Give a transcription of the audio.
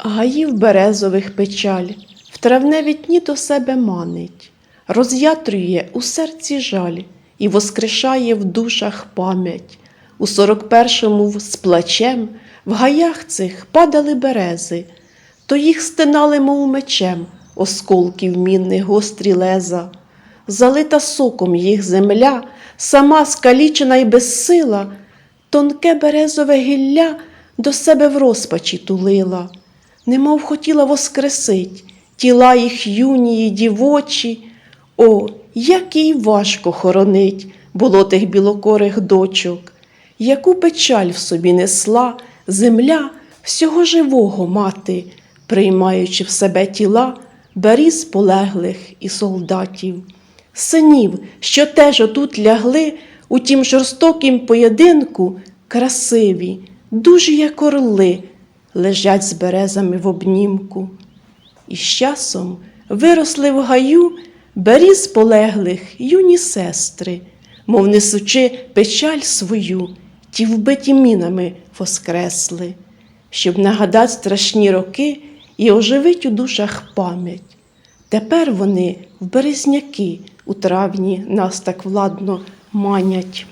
Гаїв березових печаль, в травневі дні до себе манить, роз'ятрює у серці жаль і воскрешає в душах пам'ять. У сорок першому з плачем в гаях цих падали берези, то їх стинали, мов мечем, осколків мінних гострі леза. Залита соком їх земля, сама скалічена й безсила, тонке березове гілля до себе в розпачі тулила, немов хотіла воскресить тіла їх юні й дівочі. О, як їй важко хоронить було тих білокорих дочок, яку печаль в собі несла земля всього живого мати, приймаючи в себе тіла беріз полеглих і солдатів, синів, що теж отут лягли у тім жорстокім поєдинку, красиві, дуже як орли, лежать з березами в обнімку. І з часом виросли в гаю беріз полеглих юні сестри, мов несучи печаль свою, ті вбиті мінами воскресли, щоб нагадати страшні роки і оживить у душах пам'ять. Тепер вони в березняки у травні нас так владно манять.